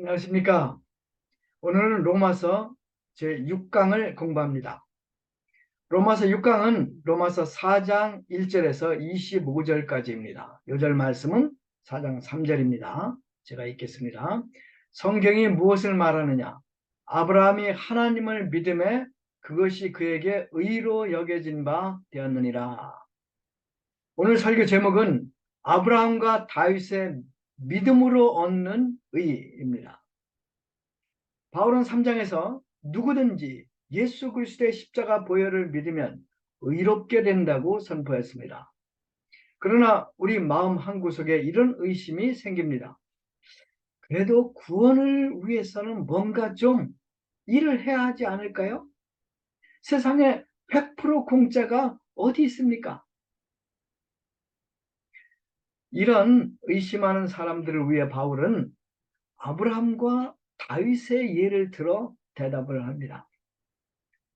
안녕하십니까. 오늘은 로마서 제6강을 공부합니다. 로마서 6강은 로마서 4장 1절에서 25절까지입니다. 요절 말씀은 4장 3절입니다. 제가 읽겠습니다. 성경이 무엇을 말하느냐? 아브라함이 하나님을 믿음에 그것이 그에게 의로 여겨진 바 되었느니라. 오늘 설교 제목은 아브라함과 다윗의 믿음으로 얻는 의입니다. 바울은 3장에서 누구든지 예수 그리스도의 십자가 보혈을 믿으면 의롭게 된다고 선포했습니다. 그러나 우리 마음 한구석에 이런 의심이 생깁니다. 그래도 구원을 위해서는 뭔가 좀 일을 해야 하지 않을까요? 세상에 100% 공짜가 어디 있습니까? 이런 의심하는 사람들을 위해 바울은 아브라함과 다윗의 예를 들어 대답을 합니다.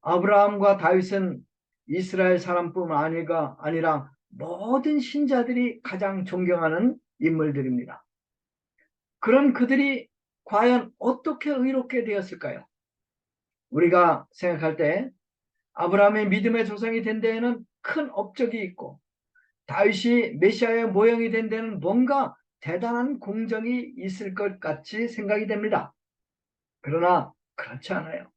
아브라함과 다윗은 이스라엘 사람뿐 아니가 아니라 모든 신자들이 가장 존경하는 인물들입니다. 그런 그들이 과연 어떻게 의롭게 되었을까요? 우리가 생각할 때 아브라함의 믿음의 조상이 된 데에는 큰 업적이 있고 다윗이 메시아의 모형이 된 데는 뭔가 대단한 공정이 있을 것 같이 생각이 됩니다. 그러나 그렇지 않아요.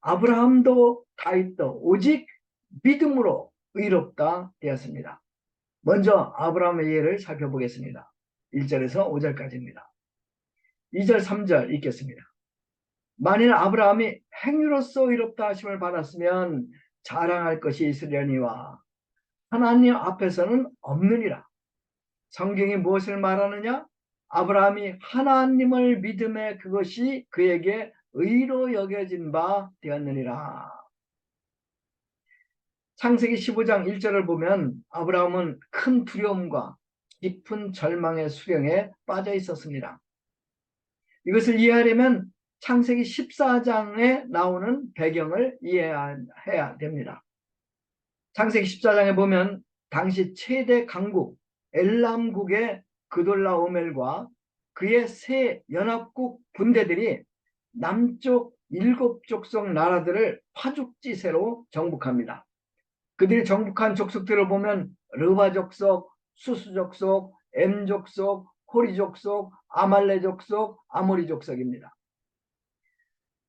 아브라함도 다윗도 오직 믿음으로 의롭다 되었습니다. 먼저 아브라함의 예를 살펴보겠습니다. 1절에서 5절까지입니다. 2절, 3절 읽겠습니다. 만일 아브라함이 행위로서 의롭다 하심을 받았으면 자랑할 것이 있으려니와 하나님 앞에서는 없느니라. 성경이 무엇을 말하느냐? 아브라함이 하나님을 믿음에 그것이 그에게 의로 여겨진 바 되었느니라. 창세기 15장 1절을 보면 아브라함은 큰 두려움과 깊은 절망의 수령에 빠져 있었습니다. 이것을 이해하려면 창세기 14장에 나오는 배경을 이해해야 됩니다. 창세기 14장에 보면 당시 최대 강국 엘람국의 그돌라오멜과 그의 세 연합국 군대들이 남쪽 일곱 족속 나라들을 파죽지세로 정복합니다. 그들이 정복한 족속들을 보면 르바 족속, 수수 족속, 엠 족속, 호리 족속, 아말레 족속, 아모리 족속입니다.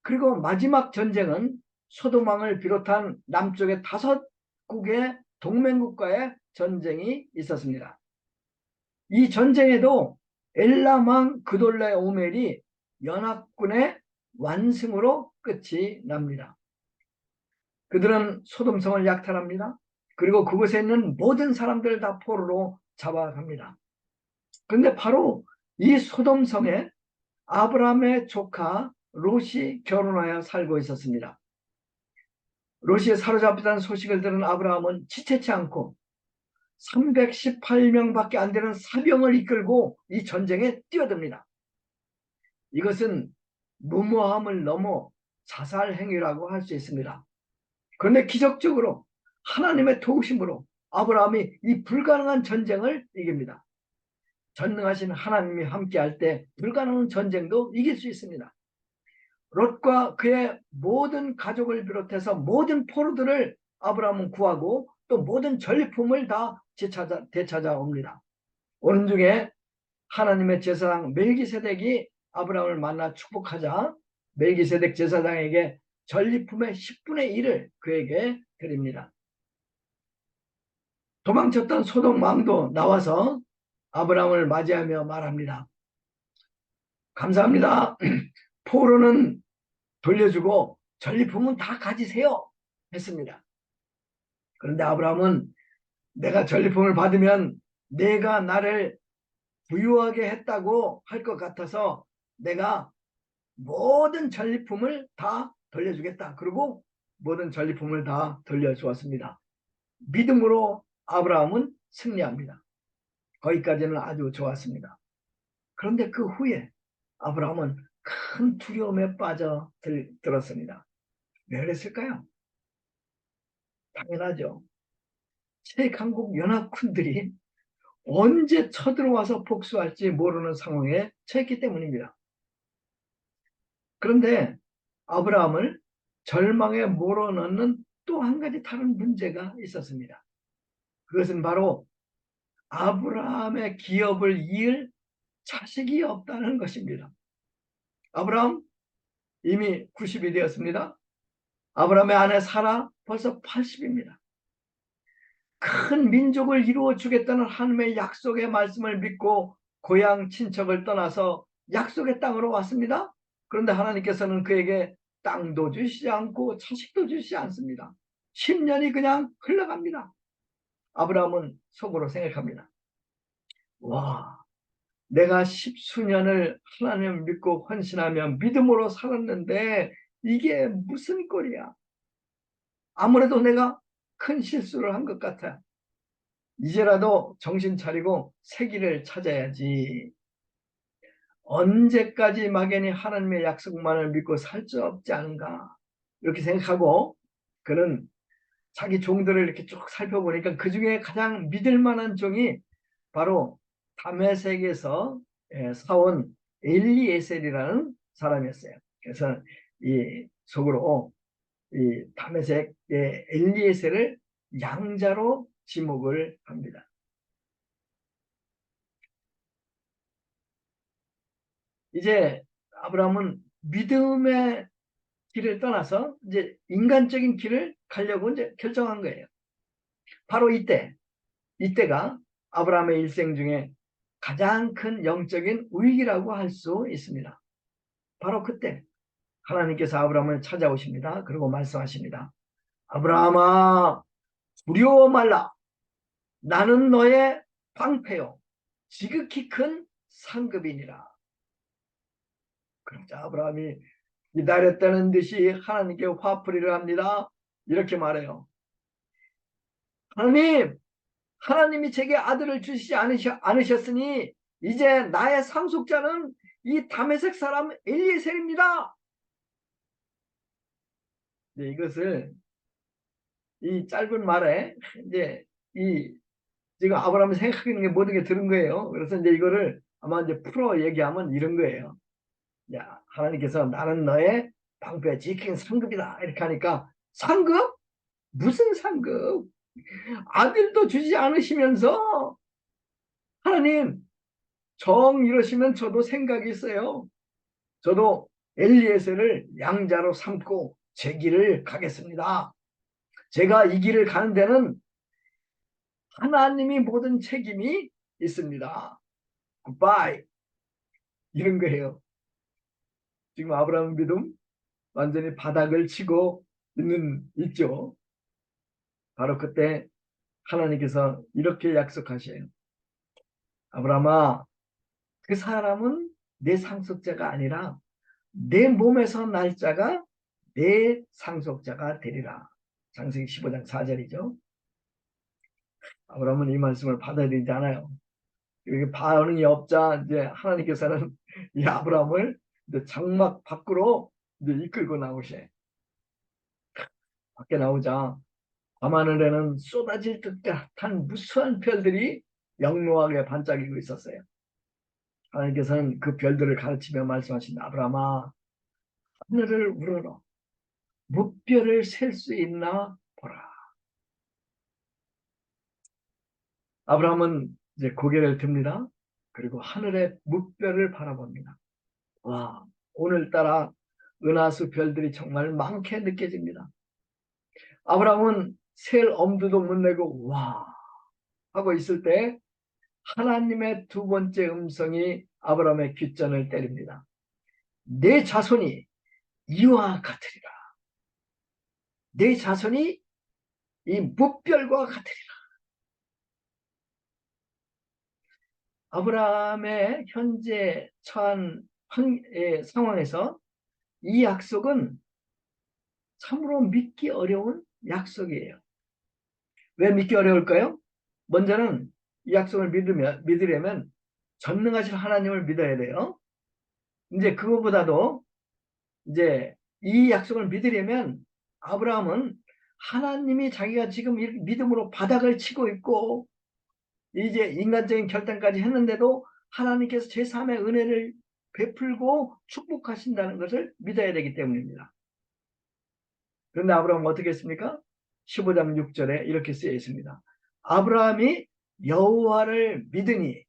그리고 마지막 전쟁은 소도망을 비롯한 남쪽의 다섯 국의 동맹국가의 전쟁이 있었습니다. 이 전쟁에도 엘라망 그돌레 오멜이 연합군의 완승으로 끝이 납니다. 그들은 소돔성을 약탈합니다. 그리고 그곳에 있는 모든 사람들을 다 포로로 잡아갑니다. 그런데 바로 이 소돔성에 아브라함의 조카 롯이 결혼하여 살고 있었습니다. 롯이 사로잡히다는 소식을 들은 아브라함은 지체치 않고 318명밖에 안 되는 사병을 이끌고 이 전쟁에 뛰어듭니다. 이것은 무모함을 넘어 자살 행위라고 할 수 있습니다. 그런데 기적적으로 하나님의 도우심으로 아브라함이 이 불가능한 전쟁을 이깁니다. 전능하신 하나님이 함께할 때 불가능한 전쟁도 이길 수 있습니다. 롯과 그의 모든 가족을 비롯해서 모든 포로들을 아브라함은 구하고 또 모든 전리품을 다 되찾아, 되찾아옵니다. 오는 중에 하나님의 제사장 멜기세덱이 아브라함을 만나 축복하자 멜기세덱 제사장에게 전리품의 10분의 1을 그에게 드립니다. 도망쳤던 소돔 왕도 나와서 아브라함을 맞이하며 말합니다. 감사합니다. 포로는 돌려주고 전리품은 다 가지세요. 했습니다. 그런데 아브라함은 내가 전리품을 받으면 내가 나를 부유하게 했다고 할 것 같아서 내가 모든 전리품을 다 돌려주겠다. 그리고 모든 전리품을 다 돌려주었습니다. 믿음으로 아브라함은 승리합니다. 거기까지는 아주 좋았습니다. 그런데 그 후에 아브라함은 큰 두려움에 빠져 들, 들었습니다. 왜 그랬을까요? 당연하죠. 최강국 연합군들이 언제 쳐들어와서 복수할지 모르는 상황에 처했기 때문입니다. 그런데 아브라함을 절망에 몰아넣는 또 한 가지 다른 문제가 있었습니다. 그것은 바로 아브라함의 기업을 이을 자식이 없다는 것입니다. 아브라함 이미 90이 되었습니다. 아브라함의 아내 사라 벌써 80입니다. 큰 민족을 이루어 주겠다는 하나님의 약속의 말씀을 믿고 고향 친척을 떠나서 약속의 땅으로 왔습니다. 그런데 하나님께서는 그에게 땅도 주시지 않고 자식도 주시지 않습니다. 10년이 그냥 흘러갑니다. 아브라함은 속으로 생각합니다. 와, 내가 십수년을 하나님을 믿고 헌신하며 믿음으로 살았는데 이게 무슨 꼴이야? 아무래도 내가 큰 실수를 한 것 같아. 이제라도 정신 차리고 새 길을 찾아야지. 언제까지 막연히 하나님의 약속만을 믿고 살 수 없지 않은가. 이렇게 생각하고 그는 자기 종들을 이렇게 쭉 살펴보니까 그 중에 가장 믿을 만한 종이 바로 다메섹에서 예, 사온 엘리에셀이라는 사람이었어요. 그래서 이 속으로 이 다메섹의 엘리에셀을 양자로 지목을 합니다. 이제 아브라함은 믿음의 길을 떠나서 이제 인간적인 길을 가려고 이제 결정한 거예요. 바로 이때, 이때가 아브라함의 일생 중에 가장 큰 영적인 위기라고 할 수 있습니다. 바로 그때 하나님께서 아브라함을 찾아오십니다. 그리고 말씀하십니다. 아브라함아 두려워 말라. 나는 너의 방패요. 지극히 큰 상급이니라. 그러자 아브라함이 기다렸다는 듯이 하나님께 화풀이를 합니다. 이렇게 말해요. 하나님, 하나님이 제게 아들을 주시지 않으셨, 으니 이제 나의 상속자는 이 다메섹 사람 엘리에셀입니다. 네, 이것을 이 짧은 말에 이제 이 지금 아브라함이 생각하는 게 모든 게 들은 거예요. 그래서 이제 이거를 아마 이제 풀어 얘기하면 이런 거예요. 야, 하나님께서 나는 너의 방패 지킨 상급이다. 이렇게 하니까 상급? 무슨 상급? 아들도 주지 않으시면서 하나님 정 이러시면 저도 생각이 있어요. 저도 엘리에스를 양자로 삼고 제 길을 가겠습니다. 제가 이 길을 가는 데는 하나님이 모든 책임이 있습니다. 굿바이. 이런 거예요. 지금 아브라함 믿음 완전히 바닥을 치고 있는 있죠. 바로 그때 하나님께서 이렇게 약속하셔요. 아브라함아, 그 사람은 내 상속자가 아니라 내 몸에서 날짜가 내 상속자가 되리라. 장세기 15장 4절이죠. 아브라함은 이 말씀을 받아들이지 않아요. 이게 반응이 없자 이제 하나님께서는 이 아브라함을 장막 밖으로 이제 이끌고 나오셔. 밖에 나오자 밤하늘에는 쏟아질 듯한 무수한 별들이 영롱하게 반짝이고 있었어요. 하나님께서는 그 별들을 가르치며 말씀하신 아브라함아 하늘을 우러러 무별을 셀수 있나 보라. 아브라함은 이제 고개를 듭니다. 그리고 하늘의 무별을 바라봅니다. 와, 오늘따라 은하수 별들이 정말 많게 느껴집니다. 아브라함은 셀 엄두도 못 내고 와 하고 있을 때 하나님의 두 번째 음성이 아브라함의 귓전을 때립니다. 내 자손이 이와 같으리라. 내 자손이 이 무별과 같으리라. 아브라함의 현재 처한 상황에서 이 약속은 참으로 믿기 어려운 약속이에요. 왜 믿기 어려울까요? 먼저는 이 약속을 믿으면, 믿으려면 전능하신 하나님을 믿어야 돼요. 이제 그거보다도 이제 이 약속을 믿으려면 아브라함은 하나님이 자기가 지금 믿음으로 바닥을 치고 있고 이제 인간적인 결단까지 했는데도 하나님께서 제3의 은혜를 베풀고 축복하신다는 것을 믿어야 되기 때문입니다. 그런데 아브라함은 어떻게 했습니까? 15장 6절에 이렇게 쓰여 있습니다. 아브라함이 여호와를 믿으니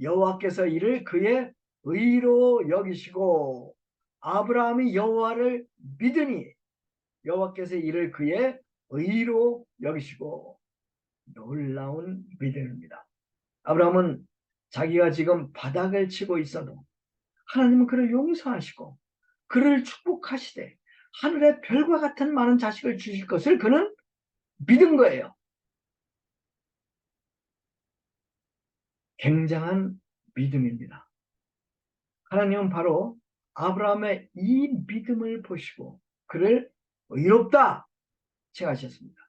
여호와께서 이를 그의 의로 여기시고 아브라함이 여호와를 믿으니 여호와께서 이를 그의 의로 여기시고 놀라운 믿음입니다. 아브라함은 자기가 지금 바닥을 치고 있어도 하나님은 그를 용서하시고 그를 축복하시되 하늘의 별과 같은 많은 자식을 주실 것을 그는 믿은 거예요. 굉장한 믿음입니다. 하나님은 바로 아브라함의 이 믿음을 보시고 그를 의롭다 칭하셨습니다.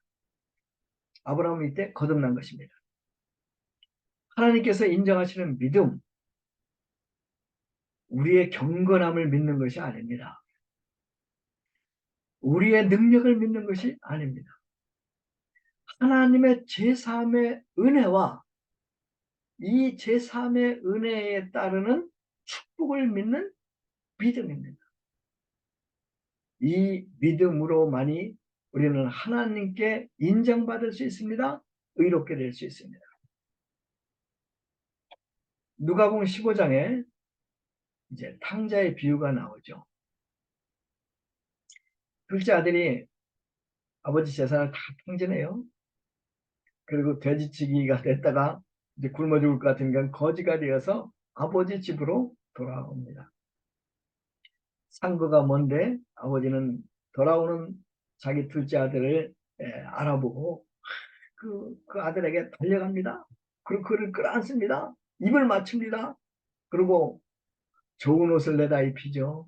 아브라함은 이때 거듭난 것입니다. 하나님께서 인정하시는 믿음, 우리의 경건함을 믿는 것이 아닙니다. 우리의 능력을 믿는 것이 아닙니다. 하나님의 제3의 은혜와 이 제3의 은혜에 따르는 축복을 믿는 믿음입니다. 이 믿음으로만이 우리는 하나님께 인정받을 수 있습니다. 의롭게 될 수 있습니다. 누가복음 15장에 이제 탕자의 비유가 나오죠. 둘째 아들이 아버지 재산을 다 탕진해요. 그리고 돼지치기가 됐다가 이제 굶어 죽을 것 같으니까 거지가 되어서 아버지 집으로 돌아옵니다. 상거가 뭔데 아버지는 돌아오는 자기 둘째 아들을 에, 알아보고 그, 그 아들에게 달려갑니다. 그리고 그를 끌어안습니다. 입을 맞춥니다. 그리고 좋은 옷을 내다 입히죠.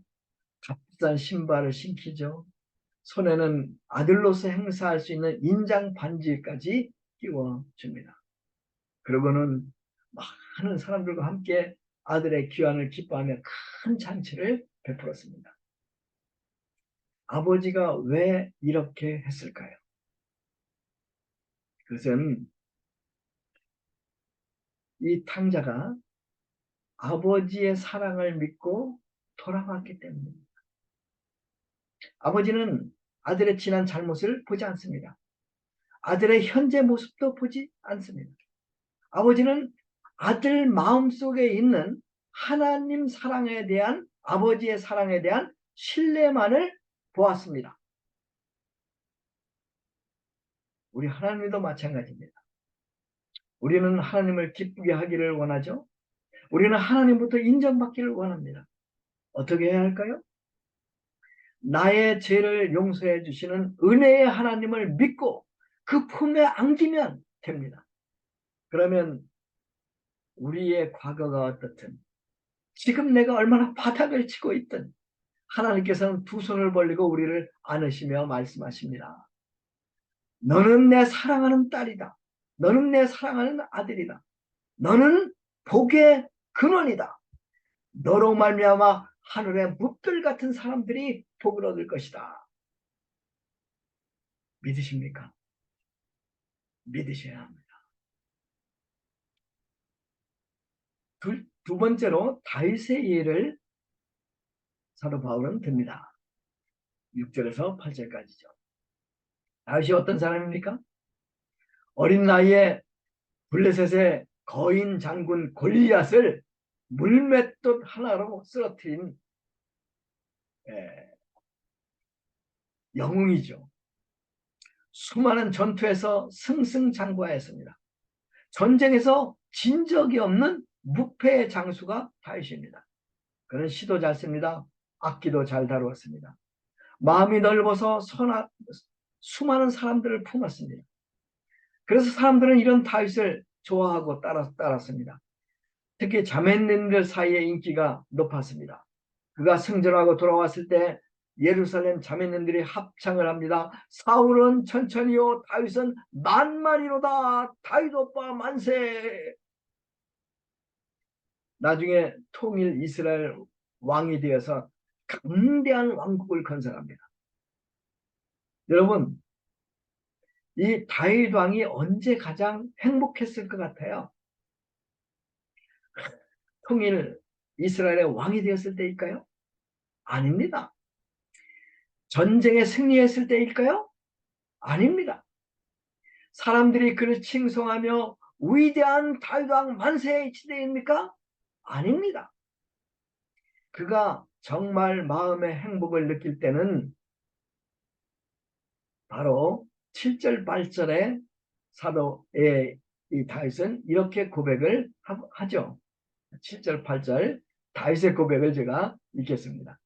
값비싼 신발을 신기죠. 손에는 아들로서 행사할 수 있는 인장 반지까지 끼워줍니다. 그러고는 많은 사람들과 함께 아들의 귀환을 기뻐하며 큰 잔치를 베풀었습니다. 아버지가 왜 이렇게 했을까요? 그것은 이 탕자가 아버지의 사랑을 믿고 돌아왔기 때문입니다. 아버지는 아들의 지난 잘못을 보지 않습니다. 아들의 현재 모습도 보지 않습니다. 아버지는 아들 마음속에 있는 하나님 사랑에 대한 아버지의 사랑에 대한 신뢰만을 보았습니다. 우리 하나님도 마찬가지입니다. 우리는 하나님을 기쁘게 하기를 원하죠. 우리는 하나님부터 인정받기를 원합니다. 어떻게 해야 할까요? 나의 죄를 용서해 주시는 은혜의 하나님을 믿고 그 품에 안기면 됩니다. 그러면 우리의 과거가 어떻든 지금 내가 얼마나 바닥을 치고 있든 하나님께서는 두 손을 벌리고 우리를 안으시며 말씀하십니다. 너는 내 사랑하는 딸이다. 너는 내 사랑하는 아들이다. 너는 복의 근원이다. 너로 말미암아 하늘의 묵들 같은 사람들이 복을 얻을 것이다. 믿으십니까? 믿으셔야 합니다. 두, 두 번째로 다윗의 예를 사도 바울은 듭니다. 6절에서 8절까지죠. 다윗이 어떤 사람입니까? 어린 나이에 블레셋의 거인 장군 골리앗을 물맷돌 하나로 쓰러뜨린 예, 영웅이죠. 수많은 전투에서 승승장구하였습니다. 전쟁에서 진 적이 없는 무패의 장수가 다윗입니다. 그는 시도 잘 씁니다. 악기도 잘 다루었습니다. 마음이 넓어서 선하, 수많은 사람들을 품었습니다. 그래서 사람들은 이런 다윗을 좋아하고 따라, 따랐습니다. 특히 자매님들 사이에 인기가 높았습니다. 그가 승전하고 돌아왔을 때 예루살렘 자매님들이 합창을 합니다. 사울은 천천히요 다윗은 만마리로다 다윗 오빠 만세 나중에 통일 이스라엘 왕이 되어서 강대한 왕국을 건설합니다. 여러분 이 다윗 왕이 언제 가장 행복했을 것 같아요? 통일 이스라엘의 왕이 되었을 때일까요? 아닙니다. 전쟁에 승리했을 때일까요? 아닙니다. 사람들이 그를 칭송하며 위대한 다윗왕 만세의 시대입니까? 아닙니다. 그가 정말 마음의 행복을 느낄 때는 바로 7절 8절에 사도의 이 다윗은 이렇게 고백을 하죠. 7절 8절 다윗의 고백을 제가 읽겠습니다.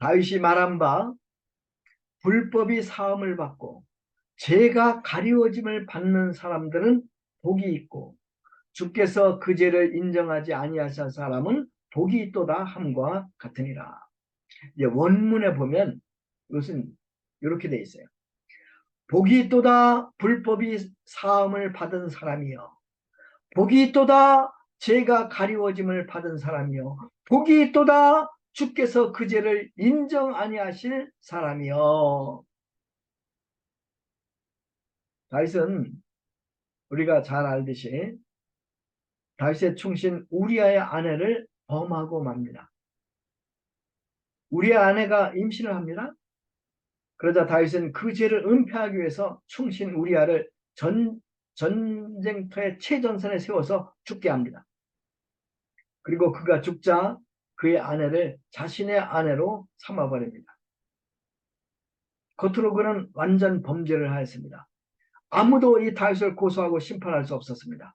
다윗이 말한 바 불법이 사함을 받고 죄가 가리워짐을 받는 사람들은 복이 있고 주께서 그 죄를 인정하지 아니하신 사람은 복이 있도다 함과 같으니라. 이제 원문에 보면 이것은 이렇게 돼 있어요. 복이 있도다 불법이 사함을 받은 사람이요. 복이 있도다 죄가 가리워짐을 받은 사람이요. 복이 있도다 주께서 그 죄를 인정 아니하실 사람이요. 다윗은 우리가 잘 알듯이 다윗의 충신 우리아의 아내를 범하고 맙니다. 우리의 아내가 임신을 합니다. 그러자 다윗은 그 죄를 은폐하기 위해서 충신 우리아를 전, 전쟁터의 최전선에 세워서 죽게 합니다. 그리고 그가 죽자 그의 아내를 자신의 아내로 삼아버립니다. 겉으로 그는 완전 범죄를 하였습니다. 아무도 이 다윗을 고소하고 심판할 수 없었습니다.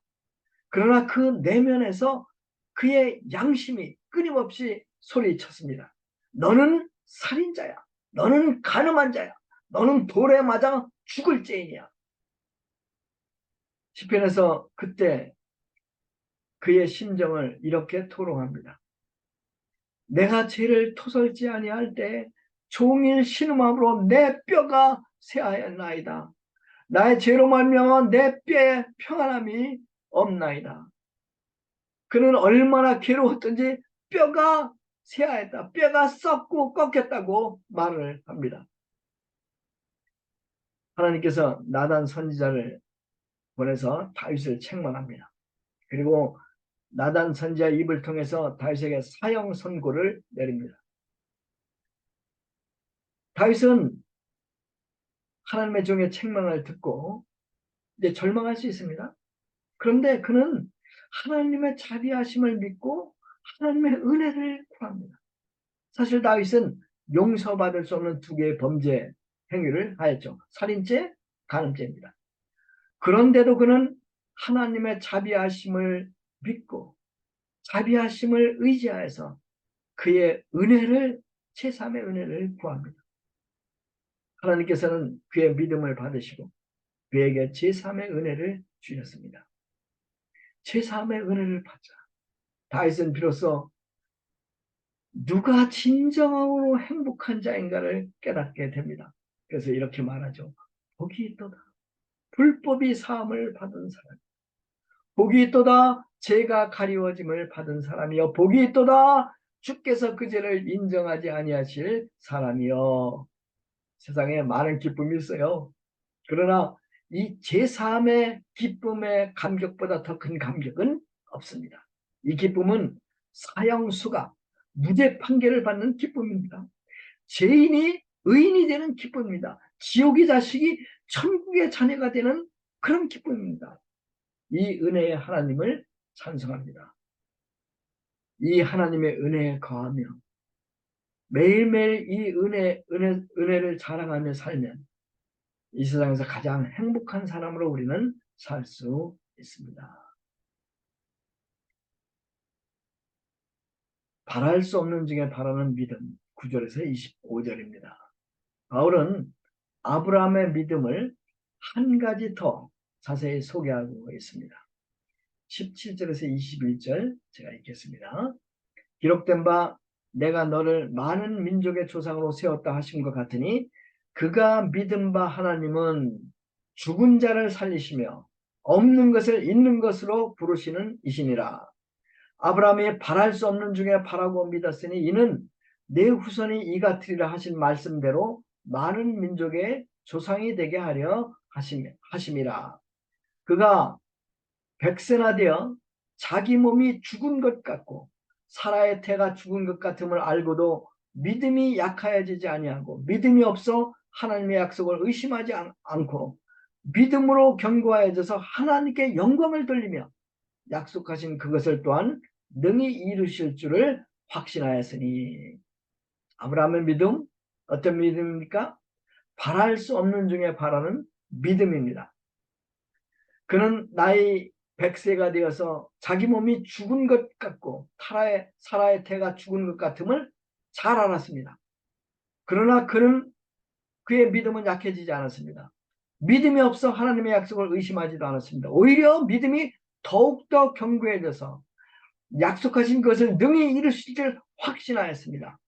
그러나 그 내면에서 그의 양심이 끊임없이 소리쳤습니다. 너는 살인자야. 너는 가늠한 자야. 너는 돌에 맞아 죽을 죄인이야. 시편에서 그때 그의 심정을 이렇게 토롱합니다. 내가 죄를 토설지 아니할 때 종일 신음함으로 내 뼈가 새하였나이다. 나의 죄로 말미암아 내 뼈에 평안함이 없나이다. 그는 얼마나 괴로웠던지 뼈가 새하였다. 뼈가 썩고 꺾였다고 말을 합니다. 하나님께서 나단 선지자를 보내서 다윗을 책망합니다. 그리고 나단 선지자 입을 통해서 다윗에게 사형 선고를 내립니다. 다윗은 하나님의 종의 책망을 듣고 이제 절망할 수 있습니다. 그런데 그는 하나님의 자비하심을 믿고 하나님의 은혜를 구합니다. 사실 다윗은 용서받을 수 없는 두 개의 범죄 행위를 하였죠. 살인죄, 간음죄입니다. 그런데도 그는 하나님의 자비하심을 믿고 자비하심을 의지하여서 그의 은혜를 제3의 은혜를 구합니다. 하나님께서는 그의 믿음을 받으시고 그에게 제3의 은혜를 주셨습니다. 제3의 은혜를 받자. 다윗은 비로소 누가 진정으로 행복한 자인가를 깨닫게 됩니다. 그래서 이렇게 말하죠. 복이 있도다. 불법이 사함을 받은 사람. 복이 있도다. 죄가 가리워짐을 받은 사람이여. 복이 있도다. 주께서 그 죄를 인정하지 아니하실 사람이여. 세상에 많은 기쁨이 있어요. 그러나 이 제3의 기쁨의 감격보다 더 큰 감격은 없습니다. 이 기쁨은 사형수가 무죄 판결을 받는 기쁨입니다. 죄인이 의인이 되는 기쁨입니다. 지옥의 자식이 천국의 자녀가 되는 그런 기쁨입니다. 이 은혜의 하나님을 찬송합니다. 이 하나님의 은혜에 거하며 매일매일 이 은혜, 은혜, 은혜를 자랑하며 살면 이 세상에서 가장 행복한 사람으로 우리는 살 수 있습니다. 바랄 수 없는 중에 바라는 믿음 9절에서 25절입니다. 바울은 아브라함의 믿음을 한 가지 더 자세히 소개하고 있습니다. 17절에서 21절 제가 읽겠습니다. 기록된 바 내가 너를 많은 민족의 조상으로 세웠다 하신 것 같으니 그가 믿은 바 하나님은 죽은 자를 살리시며 없는 것을 있는 것으로 부르시는 이시니라. 아브라함이 바랄 수 없는 중에 바라고 믿었으니 이는 내 후손이 이 같으리라 하신 말씀대로 많은 민족의 조상이 되게 하려 하심, 하심이라. 그가 백세나 되어 자기 몸이 죽은 것 같고 사라의 태가 죽은 것 같음을 알고도 믿음이 약하여지지 아니하고 믿음이 없어 하나님의 약속을 의심하지 않, 않고 믿음으로 견고하여져서 하나님께 영광을 돌리며 약속하신 그것을 또한 능히 이루실 줄을 확신하였으니 아브라함의 믿음 어떤 믿음입니까? 바랄 수 없는 중에 바라는 믿음입니다. 그는 나이 100세가 되어서 자기 몸이 죽은 것 같고 타라의, 사라의 태가 죽은 것 같음을 잘 알았습니다. 그러나 그는 그의 믿음은 약해지지 않았습니다. 믿음이 없어 하나님의 약속을 의심하지도 않았습니다. 오히려 믿음이 더욱더 견고해져서 약속하신 것을 능히 이루실 줄 확신하였습니다.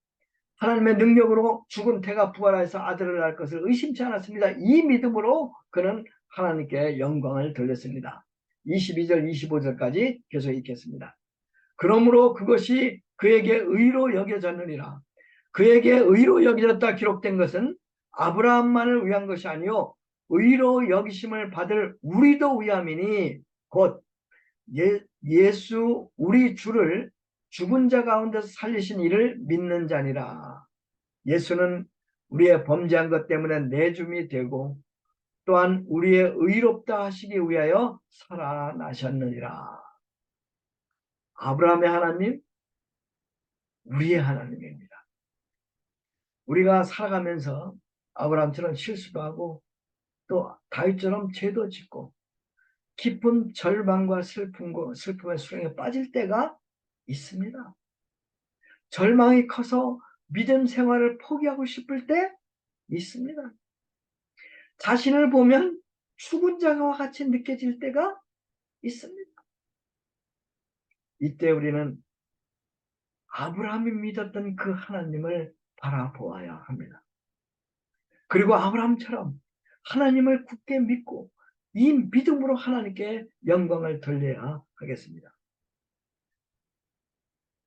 하나님의 능력으로 죽은 태가 부활하여서 아들을 낳을 것을 의심치 않았습니다. 이 믿음으로 그는 하나님께 영광을 돌렸습니다. 22절, 25절까지 계속 읽겠습니다. 그러므로 그것이 그에게 의로 여겨졌느니라. 그에게 의로 여겨졌다 기록된 것은 아브라함만을 위한 것이 아니요 의로 여기심을 받을 우리도 위함이니 곧 예, 예수 우리 주를 죽은 자 가운데서 살리신 이를 믿는 자니라. 예수는 우리의 범죄한 것 때문에 내줌이 되고 또한 우리의 의롭다 하시기 위하여 살아나셨느니라. 아브라함의 하나님, 우리의 하나님입니다. 우리가 살아가면서 아브라함처럼 실수도 하고 또 다윗처럼 죄도 짓고 깊은 절망과 슬픔과 슬픔의 수렁에 빠질 때가 있습니다. 절망이 커서 믿음 생활을 포기하고 싶을 때 있습니다. 자신을 보면 죽은 자와 같이 느껴질 때가 있습니다. 이때 우리는 아브라함이 믿었던 그 하나님을 바라보아야 합니다. 그리고 아브라함처럼 하나님을 굳게 믿고 이 믿음으로 하나님께 영광을 돌려야 하겠습니다.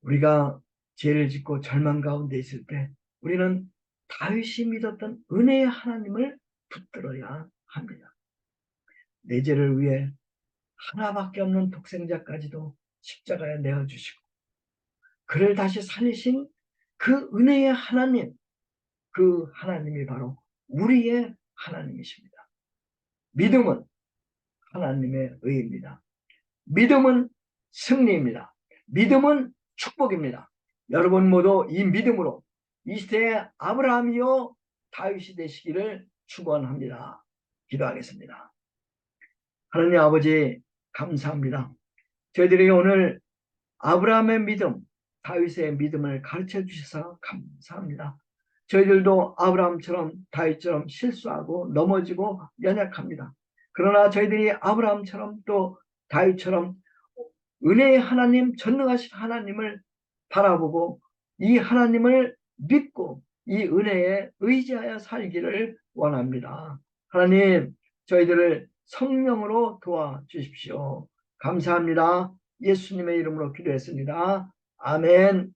우리가 죄를 짓고 절망 가운데 있을 때 우리는 다윗이 믿었던 은혜의 하나님을 붙들어야 합니다. 내 죄를 위해 하나밖에 없는 독생자까지도 십자가에 내어주시고 그를 다시 살리신 그 은혜의 하나님 그 하나님이 바로 우리의 하나님이십니다. 믿음은 하나님의 의입니다. 믿음은 승리입니다. 믿음은 축복입니다. 여러분 모두 이 믿음으로 이 시대의 아브라함이요 다윗이 되시기를 축원합니다. 기도하겠습니다. 하나님 아버지 감사합니다. 저희들이 오늘 아브라함의 믿음, 다윗의 믿음을 가르쳐 주셔서 감사합니다. 저희들도 아브라함처럼 다윗처럼 실수하고 넘어지고 연약합니다. 그러나 저희들이 아브라함처럼 또 다윗처럼 은혜의 하나님, 전능하신 하나님을 바라보고 이 하나님을 믿고 이 은혜에 의지하여 살기를 원합니다. 하나님, 저희들을 성령으로 도와주십시오. 감사합니다. 예수님의 이름으로 기도했습니다. 아멘.